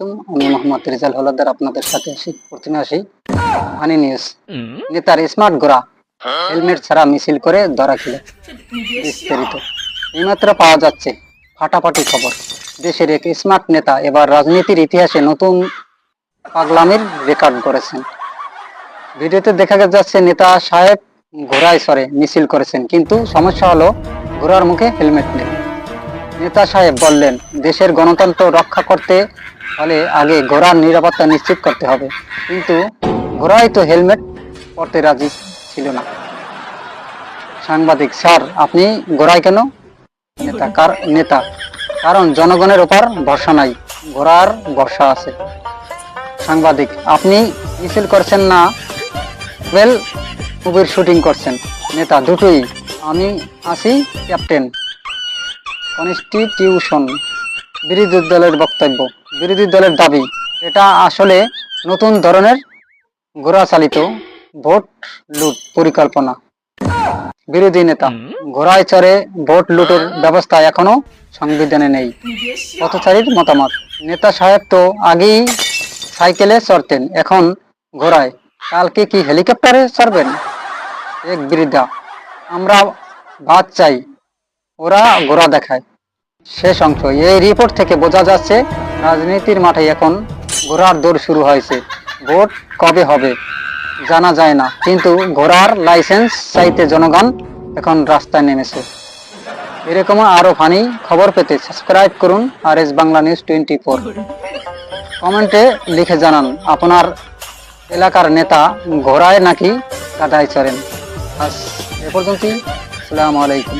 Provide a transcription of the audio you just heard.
আমি মোহাম্মদ রিজাল হলাদার আপনাদের সাথে প্রথমে আসি। হানি নিউজ নেতার স্মার্ট গোড়া হেলমেট ছাড়া মিছিল করে ধরা খেলে। বিস্তারিত। এইমাত্র পাওয়া যাচ্ছে ফাটাফাটি খবর। দেশের এক স্মার্ট নেতা এবার রাজনীতির ইতিহাসে নতুন পাগলামির রেকর্ড করেছেন। ভিডিওতে দেখা যাচ্ছে নেতা সাহেব ঘোড়ায় সরে মিছিল করেছেন কিন্তু সমস্যা হলো ঘোড়ার মুখে হেলমেট নেই। নেতা সাহেব বললেন, দেশের গণতন্ত্র রক্ষা করতে হলে আগে ঘোড়ার নিরাপত্তা নিশ্চিত করতে হবে। কিন্তু ঘোড়াই তো হেলমেট পরতে রাজি ছিল না। সাংবাদিক, স্যার, আপনি ঘোড়ায় কেন? নেতা, কার নেতা, কারণ জনগণের ওপর ভরসা নাই, ঘোড়ার ভরসা আছে। সাংবাদিক, আপনি মিছিল করছেন না? ওয়েল মুভির শুটিং করছেন। নেতা, দুটোই, আমি আছি, ক্যাপ্টেন। কনস্টিটিউশন বিরোধী দলের বক্তব্য বিরোধী দলের দাবি। এটা আসলে নতুন ধরনের ঘোড়াচালিত ভোট লুট পরিকল্পনা। বিরোধী নেতা ঘোড়ায় চড়ে ভোট লুটের ব্যবস্থা এখনও সংবিধানে নেই। পথচারীর মতামত নেতা সাহেব তো আগেই সাইকেলে চড়তেন এখন ঘোড়ায়। কালকে কি হেলিকপ্টারে চড়বেন? এক বৃদ্ধা আমরা ভাত চাই। ওরা ঘোরা দেখায়। শেষ অংশ। এই রিপোর্ট থেকে বোঝা যাচ্ছে, রাজনীতির মাঠে এখন ঘোড়ার দৌড় শুরু হয়েছে। ভোট কবে হবে জানা যায় না, কিন্তু ঘোড়ার লাইসেন্স চাইতে জনগণ এখন রাস্তায় নেমেছে। এরকম আরও ফানি খবর পেতে সাবস্ক্রাইব করুন আর S Bangla news twenty four কমেন্টে লিখে জানান, আপনার এলাকার নেতা ঘোড়ায় নাকি গাদায় চড়েন? আজ এ পর্যন্তই, আসসালামু আলাইকুম।